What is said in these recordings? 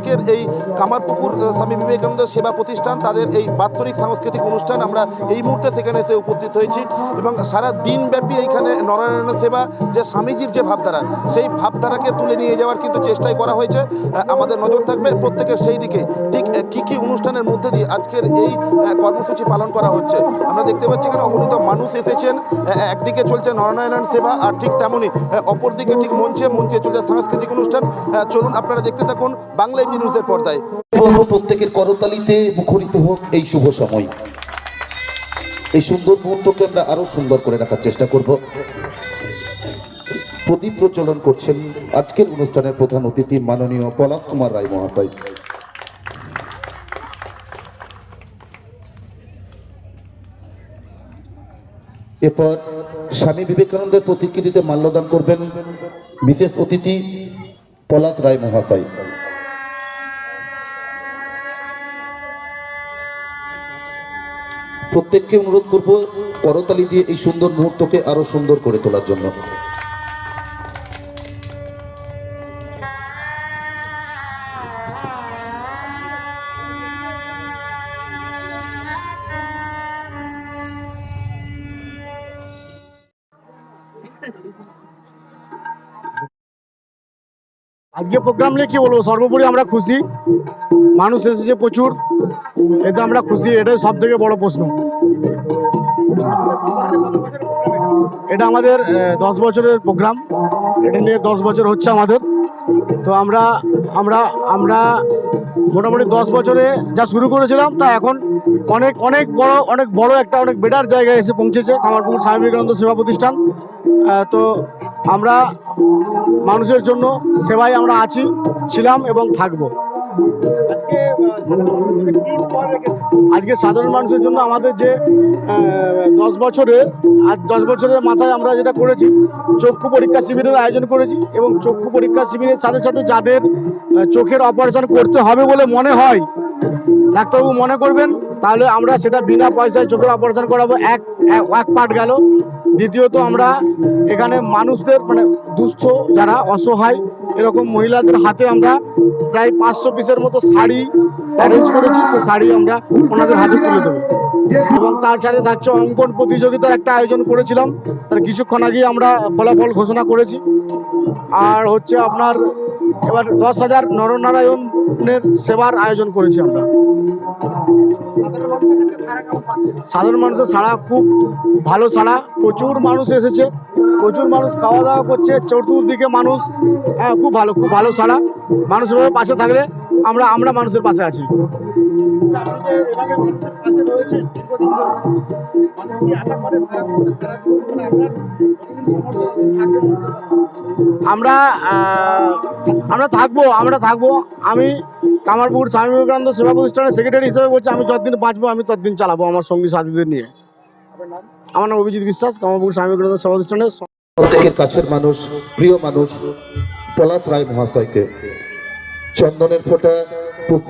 আজকের এই কামারপুকুর স্বামী বিবেকানন্দ সেবা প্রতিষ্ঠান, তাদের এই বাৎসরিক সাংস্কৃতিক অনুষ্ঠান আমরা এই মুহূর্তে সেখানে এসে উপস্থিত হয়েছি এবং সারা দিনব্যাপী এইখানে নরনারায়ণ সেবা, যে স্বামীজির যে ভাবধারা, সেই ভাবধারাকে তুলে নিয়ে যাওয়ার কিন্তু চেষ্টাই করা হয়েছে। আমাদের নজর থাকবে প্রত্যেকের সেই দিকে। ঠিক কী, কি অনুষ্ঠানের মধ্যে দিয়ে আজকের এই কর্মসূচি পালন করা হচ্ছে? আমরা দেখতে পাচ্ছি এখানে অগণিত মানুষ এসেছেন। একদিকে চলছে নরনারায়ণ সেবা, আর ঠিক তেমনই অপরদিকে ঠিক মঞ্চে মঞ্চে চলছে সাংস্কৃতিক অনুষ্ঠান। চলুন আপনারা দেখতে থাকুন বাংলা এমনি নিউজের পর্দায়। প্রত্যেকের করতালিতে মুখরিত হোক এই শুভ সময়। এই সুন্দর মুহূর্তকে আমরা আরও সুন্দর করে রাখার চেষ্টা করব। প্রদীপ প্রচলন করছেন আজকের অনুষ্ঠানের প্রধান অতিথি মাননীয় পলাশ কুমার রায় মহাশয়। এরপর স্বামী বিবেকানন্দের প্রতিকৃতিতে মাল্যদান করবেন বিশেষ অতিথি পলাশ রায় মহাশয়। প্রত্যেককে অনুরোধ করব করতালি দিয়ে এই সুন্দর মুহূর্তকে আরও সুন্দর করে তোলার জন্য। আজকে প্রোগ্রাম নিয়ে কি বলব, সর্বোপরি আমরা খুশি। মানুষ এসেছে প্রচুর। এতে আমরা খুশি, এটাই সব থেকে বড় প্রশ্ন। এটা আমাদের দশ বছরের প্রোগ্রাম। এটা নিয়ে দশ বছর হচ্ছে আমাদের। তো আমরা আমরা আমরা মোটামুটি দশ বছরে যা শুরু করেছিলাম, তা এখন অনেক অনেক বড় অনেক বড় একটা, অনেক বেটার জায়গায় এসে পৌঁছেছে কামারপুকুর স্বামী বিবেকানন্দ সেবা প্রতিষ্ঠান। তো আমরা মানুষের জন্য সেবায় আমরা আছি, ছিলাম এবং থাকব। আজকে সাধারণ মানুষের জন্য আমাদের যে দশ বছরে আজ দশ বছরের মাথায় আমরা যেটা করেছি, চক্ষু পরীক্ষা শিবিরের আয়োজন করেছি এবং চক্ষু পরীক্ষা শিবিরের সাথে সাথে যাদের চোখের অপারেশন করতে হবে বলে মনে হয়, ডাক্তারবাবু মনে করবেন, তাহলে আমরা সেটা বিনা পয়সায় চোখের অপারেশন করাবো। এক, এক- পার্ট গেল। দ্বিতীয়ত আমরা এখানে মানুষদের মানে দুস্থ যারা, অসহায় এরকম মহিলাদের হাতে আমরা প্রায় পাঁচশো পিসের মতো শাড়ি অ্যারেঞ্জ করেছি, সে শাড়ি আমরা ওনাদের হাতে তুলে দেবো। এবং তার সাথে থাকছে অঙ্কন প্রতিযোগিতার একটা আয়োজন করেছিলাম। তার কিছুক্ষণ আগেই আমরা ফলাফল ঘোষণা করেছি। আর হচ্ছে আপনার এবার দশ হাজার নরনারায়ণের সেবার আয়োজন করেছি আমরা। সাধারণ মানুষের সাড়া খুব ভালো সাড়া। প্রচুর মানুষ এসেছে, প্রচুর মানুষ খাওয়া দাওয়া করছে, চতুর্দিকে মানুষ হ্যাঁ খুব ভালো খুব ভালো সাড়া। মানুষের পাশে থাকলে আমরা আমরা মানুষের পাশে আছি। আমরা আমরা থাকব আমরা থাকব। আমি কামারপুর স্বামী বিবেকানন্দ সেবা প্রতিষ্ঠানের সেক্রেটারি হিসেবে বলছি আমি যতদিন বাঁচবো আমি ততদিন চালাবো আমার সঙ্গী সাথীদের নিয়ে। আমার নাম অভিজিৎ বিশ্বাস কামারপুর স্বামী বিবেকানন্দ সেবা প্রতিষ্ঠানের প্রত্যেকের কাছের মানুষ প্রিয় মানুষ পলাশ রায় মহাশয়কে। চন্দনের ফোঁটা পুষ্প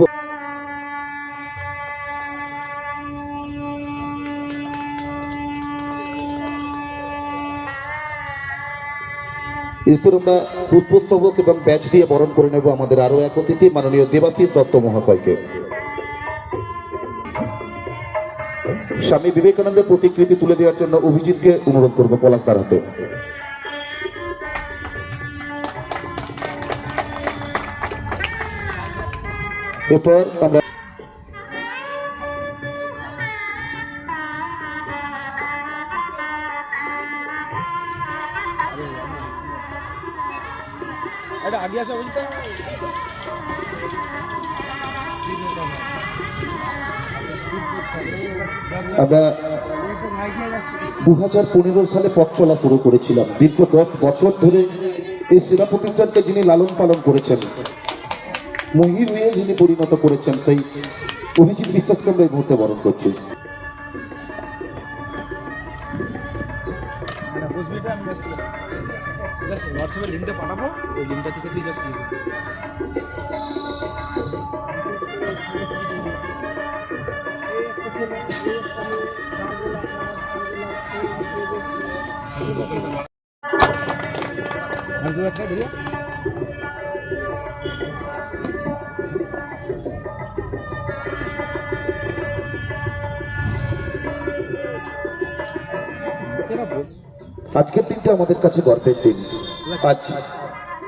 এরপর আমরা পুষ্পস্তবক এবং ব্যাচ দিয়ে বরণ করে নেব আমাদের আরও এক অতিথি, মাননীয় দেবাশিস দত্ত মহাশয়কে স্বামী বিবেকানন্দের প্রতিকৃতি তুলে দেওয়ার জন্য অভিজিৎকে অনুরোধ করব পলাশ তার হাতে। এরপর আমরা এটা আগে আসা বলতে আমরা দু হাজার পনেরো সালে পথ চলা শুরু করেছিলাম। দীর্ঘ দশ বছর ধরে এই সেবা প্রতিষ্ঠানকে যিনি লালন পালন করেছেন, মহির হয়ে যিনি পরিণত করেছেন, সেই অভিজিৎ বিশ্বাসকে আমরা এই মুহূর্তে বরণ করছি। জাস্ট হোয়াটসঅ্যাপে লিঙ্কটা পাঠাবো ওই লিঙ্কটা থেকে তুই জাস্ট লিখবি আজকের দিনটা আমাদের কাছে গর্বের দিন। আজ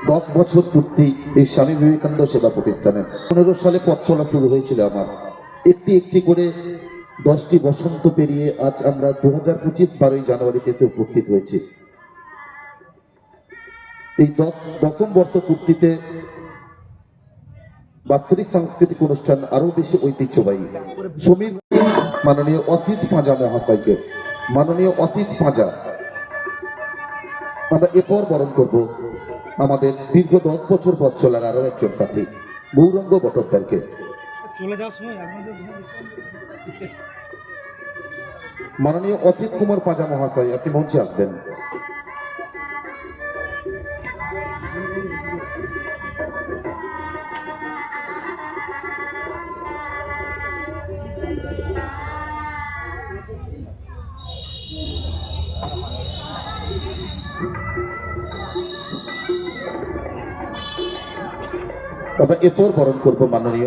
দশ বছর পূর্তি এই স্বামী বিবেকানন্দ সেবা প্রতিষ্ঠানে। পনেরো সালে পথ চলা শুরু হয়েছিল আমার। একটি একটি করে দশটি বসন্ত পেরিয়ে আজ আমরা দু হাজার পঁচিশ বারোই জানুয়ারিতে উপস্থিত হয়েছি। এই দশ- দশম বর্ষ পূর্তিতে বাৎসরিক সাংস্কৃতিক অনুষ্ঠান আরও বেশি ঐতিহ্যবাহী। সমীর মাননীয় অতীত পাঁজা মহাশয়কে। মাননীয় অতীত পাঁজা আমরা এরপর বরণ করব আমাদের দীর্ঘ দশ বছর পথ চলার আরও একজন সাথী গৌরঙ্গ ভট্টাচার্যকে চলে যাওয়ার সময় মাননীয় অসিত কুমার পাঁজা মহাশয় আপনি মঞ্চে আসবেন। আমরা এরপর বরণ করব মাননীয়